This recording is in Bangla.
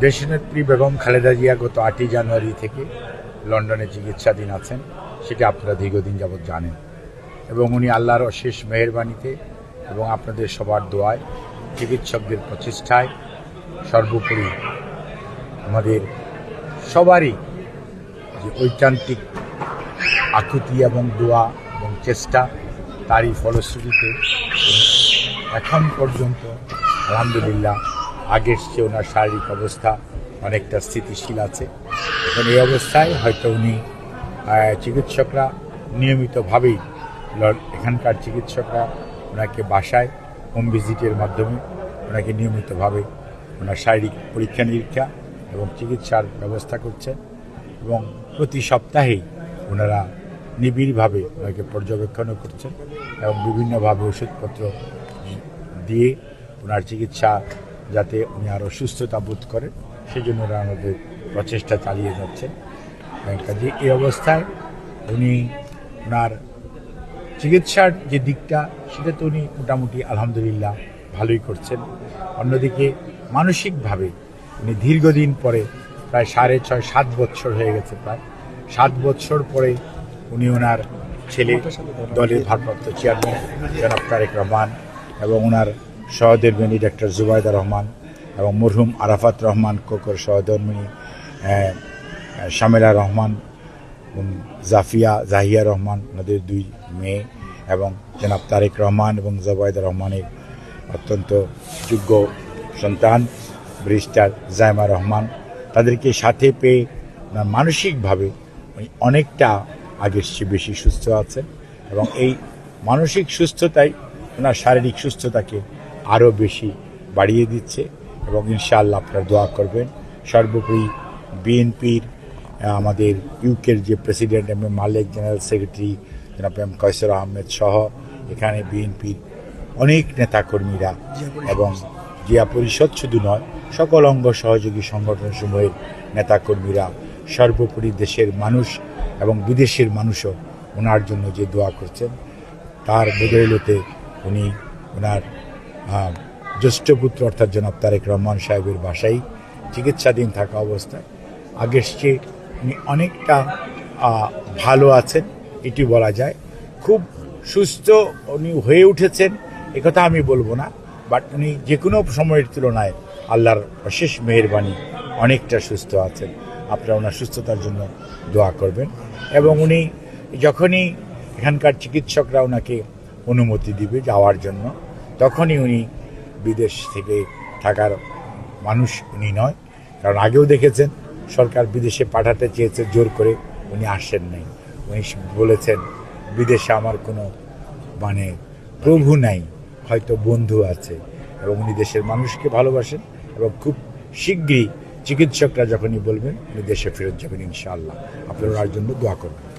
দেশনেত্রী বেগম খালেদা জিয়া গত আটই জানুয়ারি থেকে লন্ডনে চিকিৎসাধীন আছেন, সেটা আপনারা দীর্ঘদিন যাবৎ জানেন। এবং উনি আল্লাহর অশেষ মেহরবানিতে এবং আপনাদের সবার দোয়ায়, চিকিৎসকদের প্রচেষ্টায় সর্বোপরি আমাদের সবারই যে ঐকান্তিক আকুতি এবং দোয়া এবং চেষ্টা, তারই ফলশ্রুতিতে এখন পর্যন্ত, আলহামদুলিল্লাহ আগের চেয়ে ওনার শারীরিক অবস্থা অনেকটা স্থিতিশীল আছে। এখন এই অবস্থায় হয়তো উনি চিকিৎসকরা নিয়মিতভাবেই এখানকার চিকিৎসকরা ওনাকে বাসায় হোম ভিজিটের মাধ্যমে ওনাকে নিয়মিতভাবে ওনার শারীরিক পরীক্ষা নিরীক্ষা এবং চিকিৎসার ব্যবস্থা করছেন এবং প্রতি সপ্তাহেই ওনারা নিবিড়ভাবে ওনাকে পর্যবেক্ষণও করছেন এবং বিভিন্নভাবে ওষুধপত্র দিয়ে ওনার চিকিৎসা যাতে উনি আরও সুস্থতা বোধ করেন। সেই জন্য ওরা আমাদের প্রচেষ্টা চালিয়ে যাচ্ছেন কাজে এই অবস্থায় উনি ওনার চিকিৎসার যে দিকটা, সেটা তো উনি মোটামুটি আলহামদুলিল্লাহ ভালোই করছেন। অন্যদিকে মানসিকভাবে উনি দীর্ঘদিন পরে প্রায় সাড়ে ছয়, সাত বছর হয়ে গেছে প্রায়। সাত বছর পরে উনি ওনার ছেলে দলের ভারপ্রাপ্ত চেয়ারম্যান জনাব তারেক রহমান এবং ওনার সহধর্মিনী ডক্টর জুবাইদা রহমান এবং মরহুম আরাফাত রহমান, কোকর সহধর্মিনী শামেলা রহমান জাফিয়া, জাহিয়া রহমান ওনাদের দুই মেয়ে এবং জনাব তারেক রহমান এবং জবায়দা রহমানের অত্যন্ত যোগ্য সন্তান ব্রিস্টার জায়মা রহমান। তাদেরকে সাথে পেয়ে মানসিকভাবে অনেকটা আগের চেয়ে বেশি সুস্থ আছেন এবং এই মানসিক সুস্থতাই ওনার শারীরিক সুস্থতাকে আরও বেশি বাড়িয়ে দিচ্ছে এবং ইনশাআল্লাহ আপনারা দোয়া করবেন। সর্বোপরি বিএনপির আমাদের ইউকের যে president M M Malik, general secretary জনাব এম কয়সর আহমেদ সহ এখানে বিএনপির অনেক নেতাকর্মীরা এবং জিয়া পরিষদ শুধু নয়, সকল অঙ্গ সহযোগী সংগঠন সংগঠনসমূহের নেতাকর্মীরা সর্বোপরি দেশের মানুষ এবং বিদেশের মানুষও ওনার জন্য যে দোয়া করছেন, তার বদৌলতে উনি ওনার জ্যেষ্ঠ পুত্র অর্থাৎ জনাব তারেক রহমান সাহেবের বাসায় চিকিৎসাধীন থাকা অবস্থায়। আগের চেয়ে উনি অনেকটা ভালো আছেন, এটি বলা যায়। খুব সুস্থ উনি হয়ে উঠেছেন একথা আমি বলব না। বাট উনি যে কোনো সময়ের তুলনায় আল্লাহর অশেষ মেহরবানি অনেকটা সুস্থ আছেন। আপনারা ওনার সুস্থতার জন্য দোয়া করবেন। এবং উনি যখনই এখানকার চিকিৎসকরা ওনাকে অনুমতি দিবে যাওয়ার জন্য তখনই উনি বিদেশ থেকে থাকার মানুষ উনি নয়। কারণ আগেও দেখেছেন, সরকার বিদেশে পাঠাতে চেয়েছে, জোর করে উনি আসেন নাই। উনি বলেছেন, বিদেশে আমার কোনো মানে প্রভু নাই, হয়তো বন্ধু আছে। এবং উনি দেশের মানুষকে ভালোবাসেন এবং খুব শীঘ্রই চিকিৎসকরা যখনই বলবেন, উনি দেশে ফেরত যাবেন ইনশাআল্লাহ। আপনারা জন্য দোয়া করবেন।